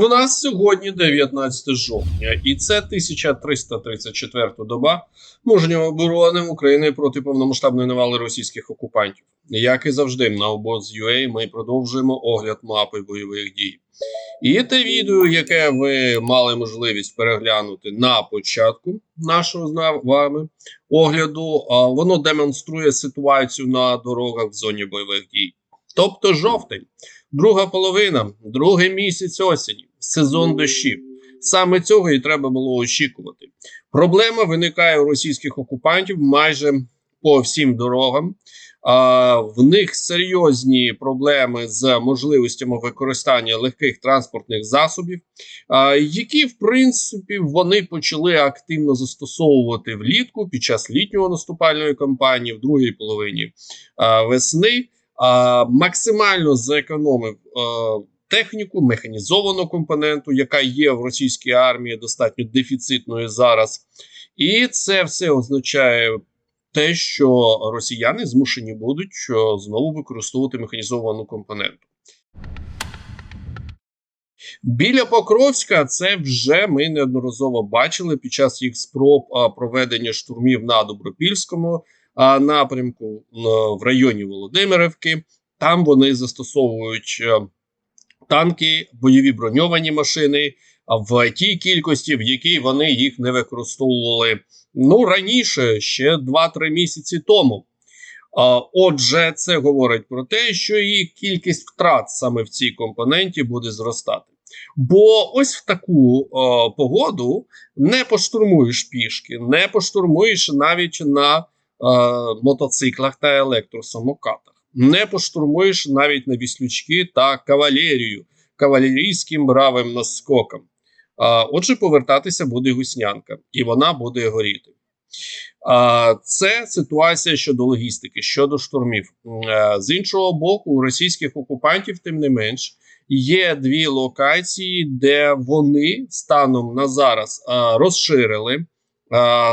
В нас сьогодні 19 жовтня, і це 1334 доба мужньої оборони України проти повномасштабної навали російських окупантів. Як і завжди, на обоз UA ми продовжуємо огляд мапи бойових дій. І те відео, яке ви мали можливість переглянути на початку нашого з вами огляду, воно демонструє ситуацію на дорогах в зоні бойових дій. Тобто жовтень, друга половина, другий місяць осені, сезон дощів. Саме цього і треба було очікувати. Проблема виникає у російських окупантів майже по всім дорогам. А, в них серйозні проблеми з можливостями використання легких транспортних засобів, а, які в принципі вони почали активно застосовувати влітку під час літнього наступальної кампанії в другій половині а, весни. Максимально зекономив техніку, механізовану компоненту, яка є в російській армії, достатньо дефіцитною зараз. І це все означає те, що росіяни змушені будуть знову використовувати механізовану компоненту. Біля Покровська це вже ми неодноразово бачили під час їх спроб проведення штурмів на Добропільському напрямку в районі Володимирівки. Там вони застосовують е, танки, бойові броньовані машини в тій кількості, в якій вони їх не використовували ну раніше, ще 2-3 місяці тому. Отже, це говорить про те, що і кількість втрат саме в цій компоненті буде зростати. Бо ось в таку о, погоду не поштурмуєш пішки, не поштурмуєш навіть на е, мотоциклах та електросамокатах, не поштурмуєш навіть на віслючки та кавалерію, кавалерійським бравим наскоком. А, Отже, повертатися буде гуснянка, і вона буде горіти. А, Це ситуація щодо логістики, щодо штурмів. Е, З іншого боку, у російських окупантів, тим не менш, є дві локації, де вони станом на зараз розширили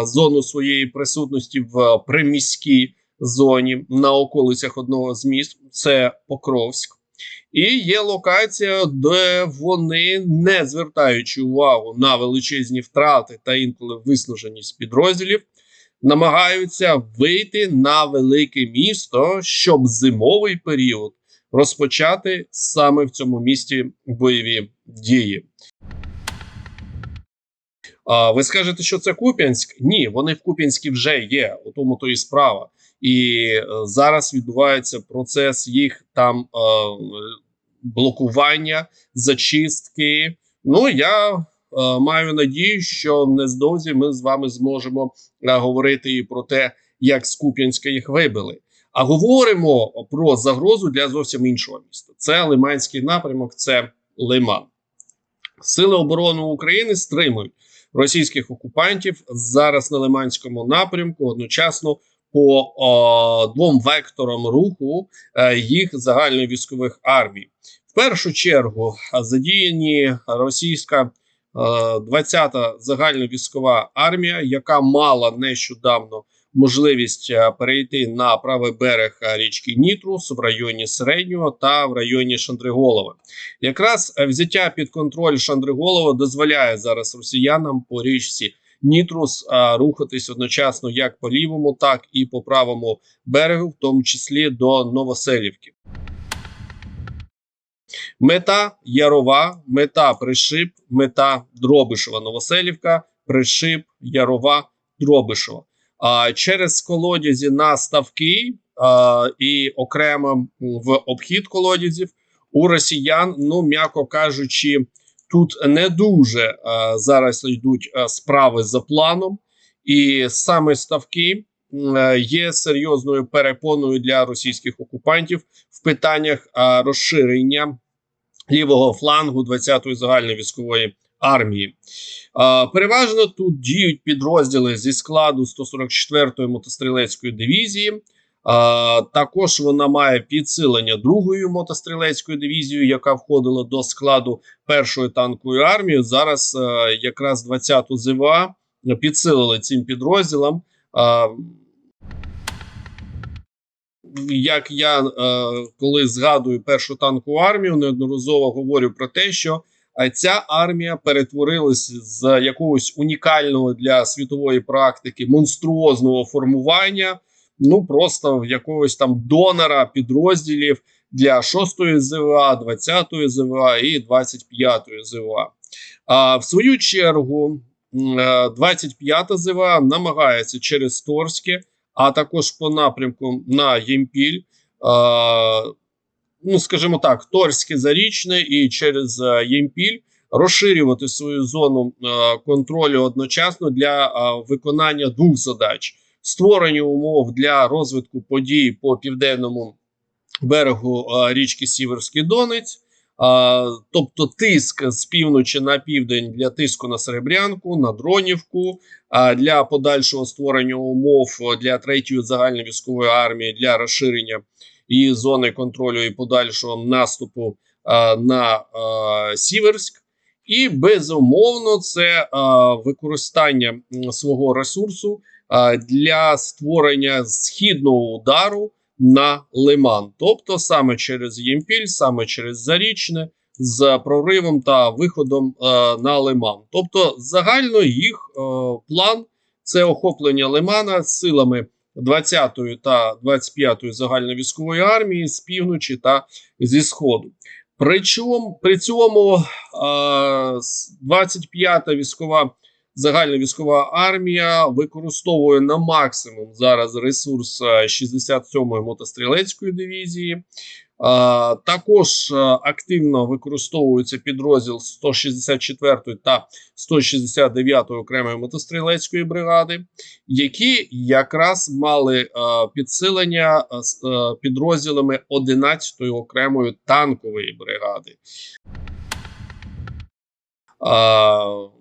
зону своєї присутності в приміській зоні на околицях одного з міст. Це Покровськ. І є локація, де вони, не звертаючи увагу на величезні втрати та інколи виснаженість підрозділів, намагаються вийти на велике місто, щоб зимовий період розпочати саме в цьому місті бойові дії. Ви скажете, що це Куп'янськ? Ні, вони в Куп'янській вже є. У тому то і справа. І е, зараз відбувається процес їх там е, блокування, зачистки. Ну я е, маю надію, що нездовзі ми з вами зможемо говорити і про те, як з Куп'янська їх вибили. А говоримо про загрозу для зовсім іншого міста. Це Лиманський напрямок, це Лиман. Сили оборони України стримують російських окупантів зараз на Лиманському напрямку одночасно по о, двом векторам руху е, їх загальновійськових армій. В першу чергу задіяні російська е, 20-та загальновійськова армія, яка мала нещодавно можливість е, перейти на правий берег е, річки Нітрус в районі Середнього та в районі Шандриголова. Якраз е, взяття під контроль Шандриголова дозволяє зараз росіянам по річці Нітрус рухатись одночасно як по лівому, так і по правому берегу, в тому числі до Новоселівки. Мета Ярова, мета Пришип, мета Дробишева, Новоселівка, Пришип, Ярова, Дробишева. А через колодязі на ставки і окремо в обхід колодязів. У росіян, ну м'яко кажучи, тут не дуже зараз йдуть справи за планом, і саме ставки є серйозною перепоною для російських окупантів в питаннях розширення лівого флангу 20-ї загальної військової армії. Переважно тут діють підрозділи зі складу 144-ї мотострілецької дивізії. Також вона має підсилення другої мотострілецької дивізії, яка входила до складу першої танкової армії. Зараз е, якраз 20-ту ЗВА підсилили цим підрозділам. Як я е, коли згадую першу танкову армію, неодноразово говорю про те, що ця армія перетворилась з якогось унікального для світової практики монструозного формування, ну просто в якогось там донора підрозділів для 6-ї ЗВА, 20-ї ЗВА і 25-ї ЗВА. А в свою чергу, м, е, 25-та ЗВА намагається через Торське, а також по напрямку на Ємпіль. Ну, скажімо так, Торське Зарічне і через е, Ємпіль розширювати свою зону е, контролю одночасно для е, виконання двох задач: створення умов для розвитку подій по південному берегу річки Сіверський Донець. А, тобто тиск з півночі на південь для тиску на Серебрянку, на Дронівку, а для подальшого створення умов для третьої загальновійськової армії для розширення її зони контролю і подальшого наступу на Сіверськ. І безумовно, це а, використання свого ресурсу для створення східного удару на Лиман, тобто саме через Ємпіль, саме через Зарічне, з проривом та виходом е, на Лиман. Тобто, загально їх е, план це охоплення Лимана силами 20-ї та 25-ї загальновійськової армії з півночі та зі сходу. Причому при цьому е, с- 25-та військова загальна військова армія використовує на максимум зараз ресурс е, 67-ї мотострілецької дивізії. Також е, активно використовується підрозділ 164-ї та 169-ї окремої мотострілецької бригади, які якраз мали е, підсилення е, з підрозділами 11-ї окремої танкової бригади.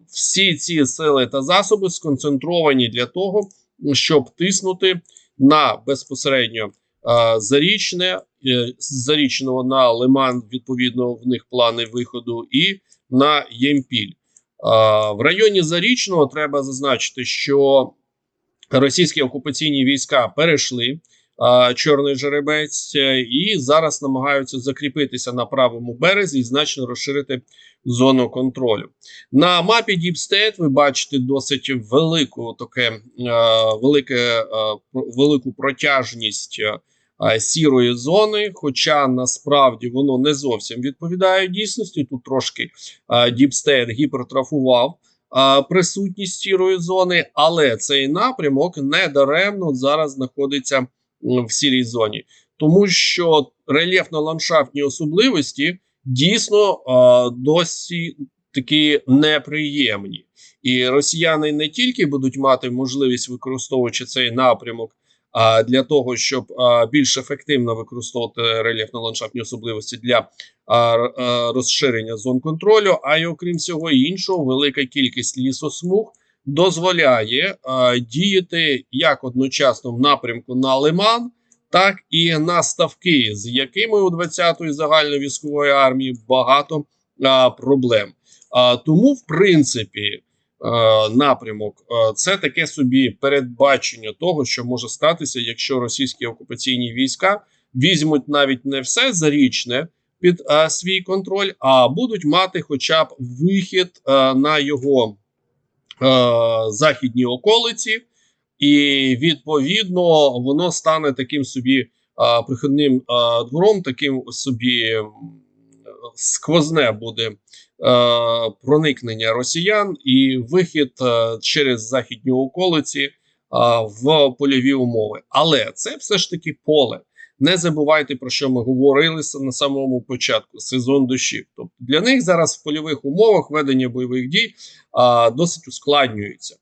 Всі ці сили та засоби сконцентровані для того, щоб тиснути на безпосередньо зарічне, з зарічного на Лиман, відповідно, в них плани виходу, і на Ємпіль. Е, В районі Зарічного треба зазначити, що російські окупаційні війська перейшли Чорний жеребець е, і зараз намагаються закріпитися на правому березі і значно розширити зону контролю. На мапі State ви бачите досить велику таке е, велике, е, велику протяжність е, е, сірої зони, хоча насправді воно не зовсім відповідає дійсності. Тут трошки е, Deep State гіпертрофував а, присутність сірої зони, але цей напрямок недаремно зараз знаходиться в сірій зоні, тому що рельєфно-ландшафтні особливості дійсно досі такі неприємні. І росіяни не тільки будуть мати можливість використовуючи цей напрямок. Для того, щоб більш ефективно використовувати рельєфно-ландшафтні особливості для розширення зон контролю. А й окрім всього іншого, велика кількість лісосмуг дозволяє діяти як одночасно в напрямку на Лиман, так і на ставки, з якими у 20-ї загальновійськової армії багато проблем. А, тому, в принципі, напрямок. Е, це таке собі передбачення того, що може статися, якщо російські окупаційні війська візьмуть навіть не все зарічне під е, свій контроль, а будуть мати хоча б вихід е, на його е, західній околиці, і відповідно воно стане таким собі е, прихідним е, двором, таким собі сквозне буде е, проникнення росіян і вихід е, через західні околиці а, в польові умови. Але це все ж таки поле. Не забувайте про що ми говорили на самому початку сезон дощів. Тобто для них зараз в польових умовах ведення бойових дій а, досить ускладнюється.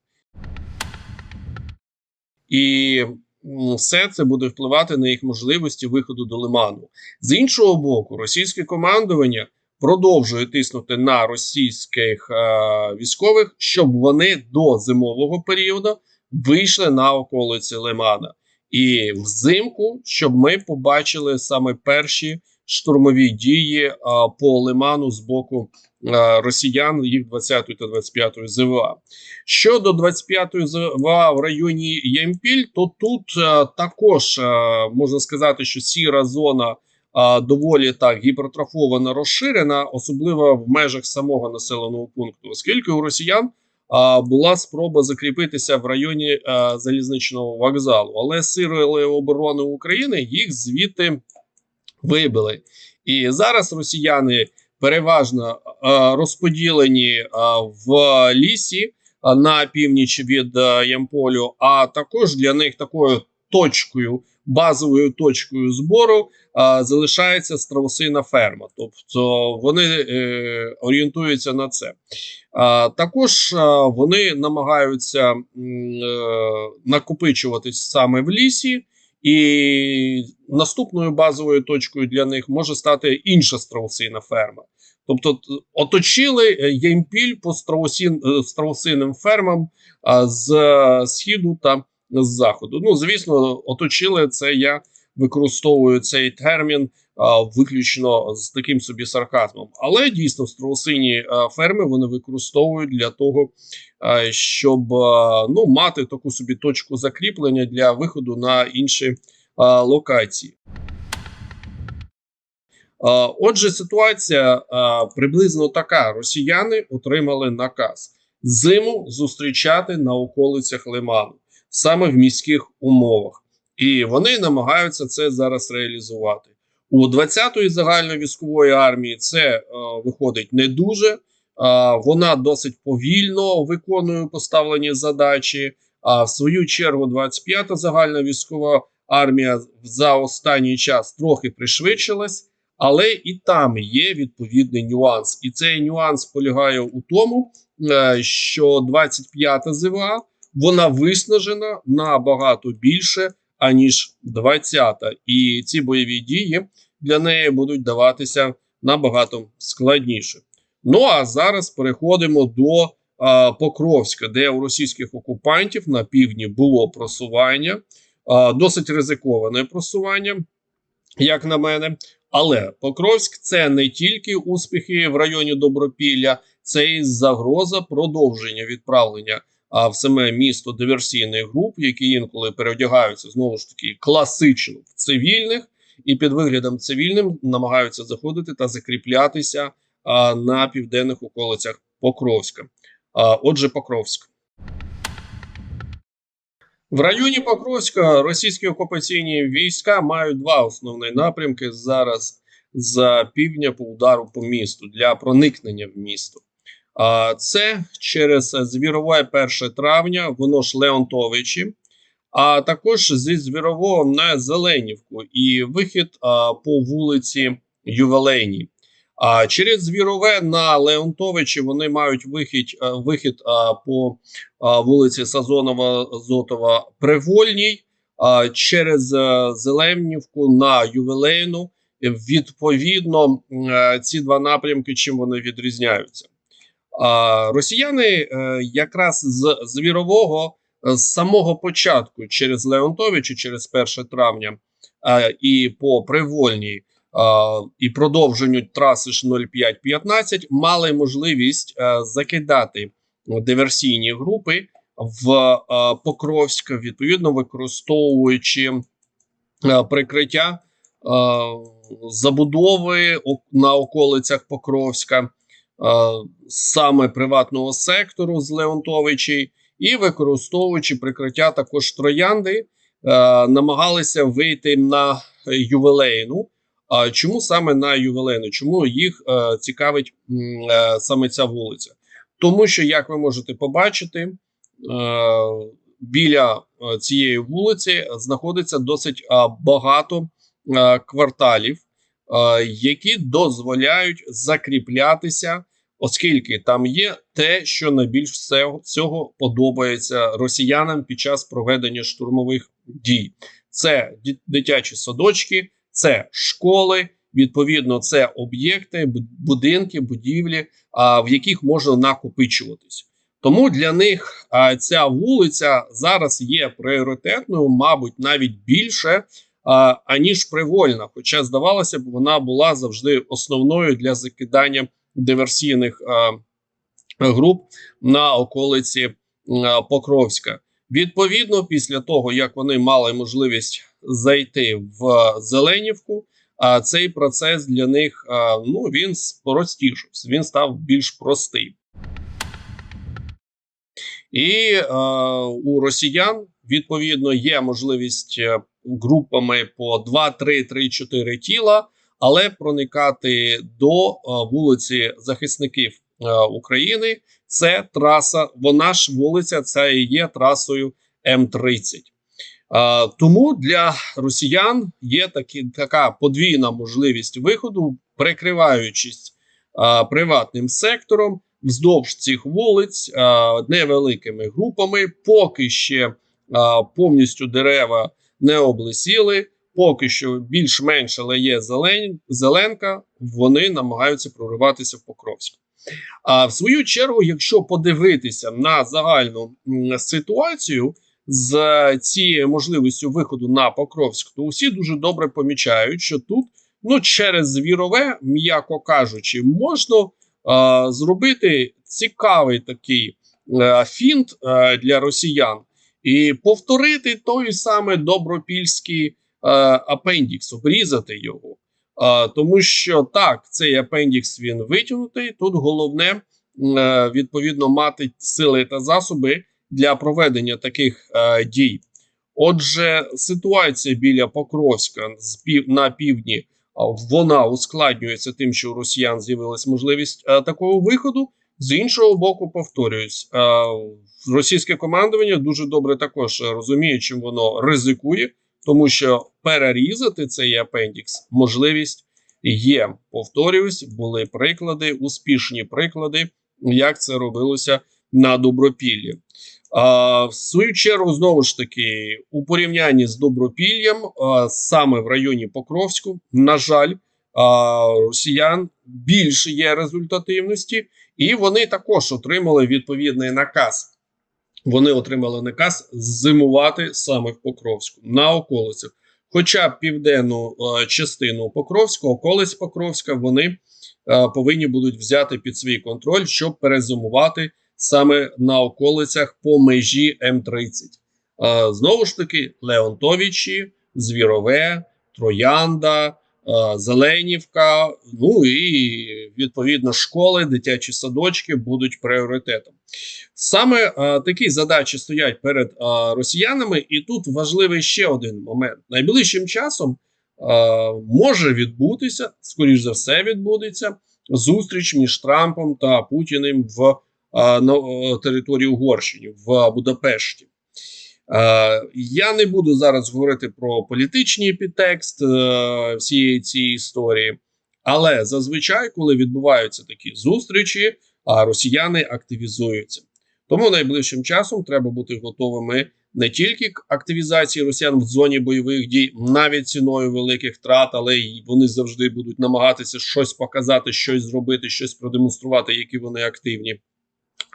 І все це буде впливати на їх можливості виходу до лиману. З іншого боку, російське командування продовжує тиснути на російських е, військових, щоб вони до зимового періоду вийшли на околиці Лимана. І взимку, щоб ми побачили саме перші штурмові дії е, по лиману з боку е, росіян, їх 20 та 25 ЗВА. Щодо 25-ї ЗВА в районі Ямпіль, то тут е, також можна сказати, що сіра зона доволі так гіпертрофована, розширена, особливо в межах самого населеного пункту, оскільки у росіян а, була спроба закріпитися в районі е, залізничного вокзалу, але сили оборони України їх звідти вибили. І зараз росіяни переважно е, розподілені е, в лісі е, на північ від Ямполю, а також для них такою точкою, базовою точкою збору залишається страусина ферма. Тобто вони орієнтуються на це. Також вони намагаються накопичуватись саме в лісі, і наступною базовою точкою для них може стати інша страусина ферма. Тобто, оточили е, Ємпіль по страусін, е, страусиним фермам з е, східу та з заходу. Ну, звісно, оточили це. Я використовую цей термін виключно з таким собі сарказмом. Але дійсно страусині а, ферми вони використовують для того, щоб ну, мати таку собі точку закріплення для виходу на інші локації. Отже, ситуація приблизно така: росіяни отримали наказ зиму зустрічати на околицях Лиману, саме в міських умовах, і вони намагаються це зараз реалізувати. У 20-ї загальновійськової армії це е, виходить не дуже. А, вона досить повільно виконує поставлені задачі. А в свою чергу, 25-та загальна військова армія за останній час трохи пришвидшилась, але і там є відповідний нюанс. І цей нюанс полягає у тому, е, що 25-та ЗВА вона виснажена набагато більше аніж 20-та. І ці бойові дії для неї будуть даватися набагато складніше. Ну а зараз переходимо до а, Покровська, де у російських окупантів на півдні було просування, а, досить ризиковане просування, як на мене. Але Покровськ це не тільки успіхи в районі Добропілля, це і загроза продовження відправлення а, в саме місто диверсійних груп, які інколи переодягаються знову ж таки класично в цивільних, і під виглядом цивільним намагаються заходити та закріплятися а, на південних околицях Покровська. А, отже, Покровськ. В районі Покровська російські окупаційні війська мають два основні напрямки зараз з півдня по удару по місту для проникнення в місто. А це через Звірове 1 травня, воно ж Леонтовичі, а також зі Звірового на Зеленівку і вихід а, по вулиці Ювелейній. А через Звірове на Леонтовичі вони мають вихід, вихід а, по а, вулиці Сазонова Зотова Привольній, а, через а, Зеленівку на Ювелейну. Відповідно, м, е, ці два напрямки чим вони відрізняються. Росіяни е, якраз з Звірового е, з самого початку через Леонтовичі, через 1 травня е, і по Привольній і продовженню траси ж 0515 мали можливість закидати диверсійні групи в Покровськ, відповідно використовуючи прикриття забудови на околицях Покровська, саме приватного сектору з Леонтовичі, і використовуючи прикриття також троянди, е, намагалися вийти на ювелейну. А чому саме на ювелейну? Чому їх е, цікавить е, саме ця вулиця? Тому що, як ви можете побачити, е, біля е, цієї вулиці знаходиться досить е, багато е, кварталів, е, які дозволяють закріплятися, оскільки там є те, що найбільш всього, подобається росіянам під час проведення штурмових дій. Це дитячі садочки, це школи. Відповідно, це об'єкти, будинки, будівлі, в яких можна накопичуватись. Тому для них ця вулиця зараз є пріоритетною, мабуть, навіть більше аніж привольна. Хоча здавалося б, вона була завжди основною для закидання диверсійних груп на околиці Покровська. Відповідно, після того як вони мали можливість зайти в Зеленівку, а цей процес для них ну він спростішився, він став більш простий. І е, у росіян відповідно є можливість е, групами по 2, 3, 3, 4 тіла, але проникати до е, вулиці захисників е, України це траса. Вона ж вулиця, це і є трасою М30. Е, тому для росіян є такі, така подвійна можливість виходу, прикриваючись приватним сектором вздовж цих вулиць невеликими групами, поки ще повністю дерева не облесіли, поки що більш-менш але є зелень, зеленка, вони намагаються прориватися в Покровськ. А в свою чергу, якщо подивитися на загальну ситуацію з цією можливістю виходу на Покровськ, то усі дуже добре помічають, що тут ну через звірове, м'яко кажучи, можна е, зробити цікавий такий е, фінт е, для росіян і повторити той самий добропільський е, апендікс, обрізати його. Е, тому що так, цей апендікс він витягнутий. Тут головне е, відповідно мати сили та засоби для проведення таких е, дій. Отже, ситуація біля Покровська з пів на півдні вона ускладнюється тим, що у росіян з'явилась можливість е, такого виходу. З іншого боку, повторююсь, е, російське командування дуже добре також розуміє, чим воно ризикує, тому що перерізати цей апендікс можливість є. Повторююсь, були приклади, успішні приклади, як це робилося на добропіллі. А, в свою чергу, знову ж таки, у порівнянні з добропіллям, а, саме в районі Покровську, на жаль, а, росіян більше є результативності, і вони також отримали відповідний наказ. Вони отримали наказ зимувати саме в Покровську на околицях. Хоча південну е, частину Покровська, околиць Покровська, вони е, повинні будуть взяти під свій контроль, щоб перезимувати саме на околицях по межі М30. Е, знову ж таки, Леонтовичі, Звірове, Троянда, Зеленівка, ну і відповідно школи, дитячі садочки будуть пріоритетом. Саме е, такі задачі стоять перед е, росіянами, і тут важливий ще один момент: найближчим часом е, може відбутися, скоріш за все, відбудеться зустріч між Трампом та Путіним в е, на е, території Угорщини в Будапешті. Е, я не буду зараз говорити про політичний підтекст е, всієї цієї історії, але зазвичай, коли відбуваються такі зустрічі, а росіяни активізуються. Тому найближчим часом треба бути готовими не тільки к активізації росіян в зоні бойових дій, навіть ціною великих втрат, але й вони завжди будуть намагатися щось показати, щось зробити, щось продемонструвати, які вони активні,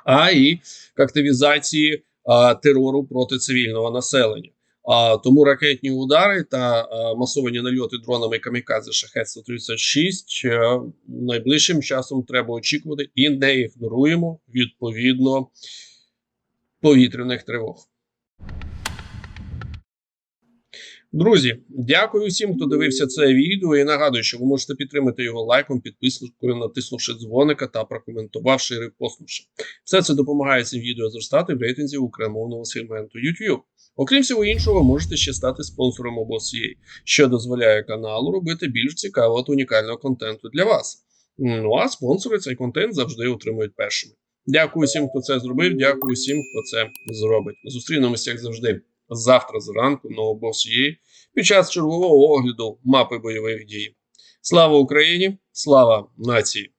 а і к активізації терору проти цивільного населення. А тому ракетні удари та масовані нальоти дронами камікадзе шахет 136 е, найближчим часом треба очікувати і не ігноруємо відповідно повітряних тривог. Друзі, дякую всім, хто дивився це відео. І нагадую, що ви можете підтримати його лайком, підпискою, натиснувши дзвоника та прокоментувавши і репостнувши. Все це допомагає цим відео зростати в рейтинзі україномовного сегменту YouTube. Окрім всього іншого, можете ще стати спонсором OBOSCA, що дозволяє каналу робити більш цікавого та унікального контенту для вас. Ну а спонсори цей контент завжди отримують першими. Дякую всім, хто це зробив. Дякую всім, хто це зробить. Зустрінемося, як завжди, завтра зранку на обосії під час чергового огляду мапи бойових дій. Слава Україні! Слава нації!